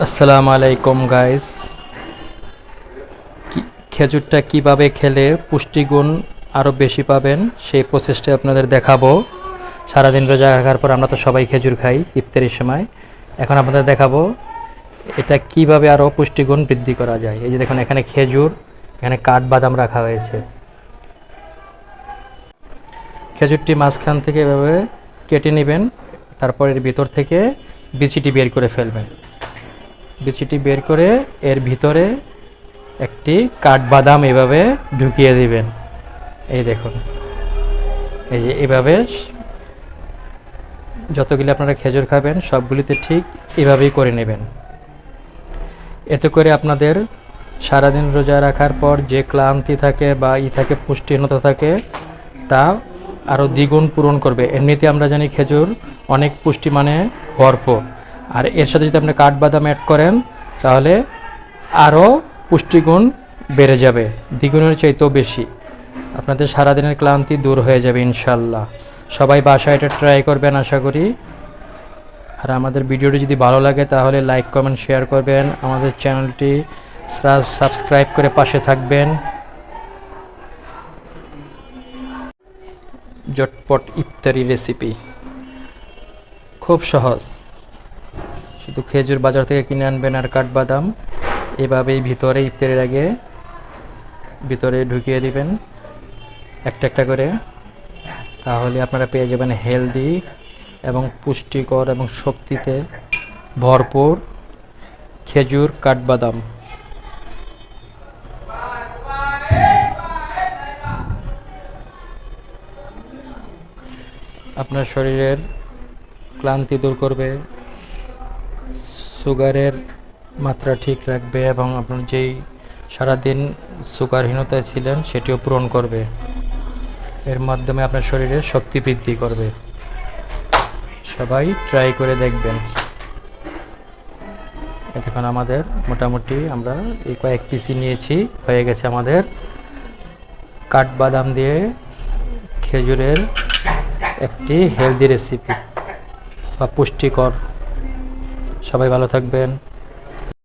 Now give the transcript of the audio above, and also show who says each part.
Speaker 1: আসসালামু আলাইকুম গাইস খেজুরটা কীভাবে খেলে পুষ্টিগুণ আরও বেশি পাবেন, সেই প্রসেসটা আপনাদের দেখাবো। সারাদিন রোজা রাখার পর আমরা তো সবাই খেজুর খাই ইফতারির সময়। এখন আপনাদের দেখাবো এটা কীভাবে আরও পুষ্টিগুণ বৃদ্ধি করা যায়। এই যে দেখুন, এখানে খেজুর, এখানে কাঠবাদাম রাখা হয়েছে। খেজুরটি মাঝখান থেকে এভাবে কেটে নেবেন, তারপর এর ভিতর থেকে বিচিটি বের করে ফেলবেন। বিচিটি বের করে এর ভিতরে একটি কাঠবাদাম এভাবে ঢুকিয়ে দিবেন। এই দেখুন। এই যে এভাবে যতগুলি আপনারা খেজুর খাবেন, সবগুলিতে ঠিক এভাবেই করে নেবেন। এতে করে আপনাদের সারাদিন রোজা রাখার পর যে ক্লান্তি থাকে বা ই থাকে, পুষ্টিহীনতা থাকে, তা আরও দ্বিগুণ পূরণ করবে। এমনিতে আমরা জানি খেজুর অনেক পুষ্টি মানে ভরপুর। আর এর সাথে যদি আপনি কাঠবাদাম অ্যাড করেন, তাহলে আরও পুষ্টিগুণ বেড়ে যাবে, দ্বিগুণের চাইতেও বেশি। আপনাদের সারাদিনের ক্লান্তি দূর হয়ে যাবে ইনশাল্লাহ সবাই বাসায় এটা ট্রাই করবেন, আশা করি। আর আমাদের ভিডিওটি যদি ভালো লাগে, তাহলে লাইক কমেন্ট শেয়ার করবেন। আমাদের চ্যানেলটি সাবস্ক্রাইব করে পাশে থাকবেন। জটপট ইফতারি রেসিপি খুব সহজ। শুধু খেজুর বাজার থেকে কিনে আনবেন আর কাঠবাদাম, এভাবেই ভিতরে ইফতারির আগে ভিতরে ঢুকিয়ে দিবেন একটা একটা করে। তাহলে আপনারা পেয়ে যাবেন হেলদি এবং পুষ্টিকর এবং শক্তিতে ভরপুর খেজুর, কাঠবাদাম। আপনার শরীরের ক্লান্তি দূর করবে সুগারের মাত্রা ঠিক রাখবে এবং আপনার যেই সারাদিন সুগারহীনতায় ছিলেন, সেটিও পূরণ করবে। এর মাধ্যমে আপনার শরীরে শক্তি বৃদ্ধি করবে। সবাই ট্রাই করে দেখবেন। এতক্ষণ আমাদের মোটামুটি আমরা এই কয়েক পিসি নিয়েছি। হয়ে গেছে আমাদের কাঠবাদাম দিয়ে খেজুরের একটি হেলদি রেসিপি বা পুষ্টিকর সবাই ভালো থাকবেন।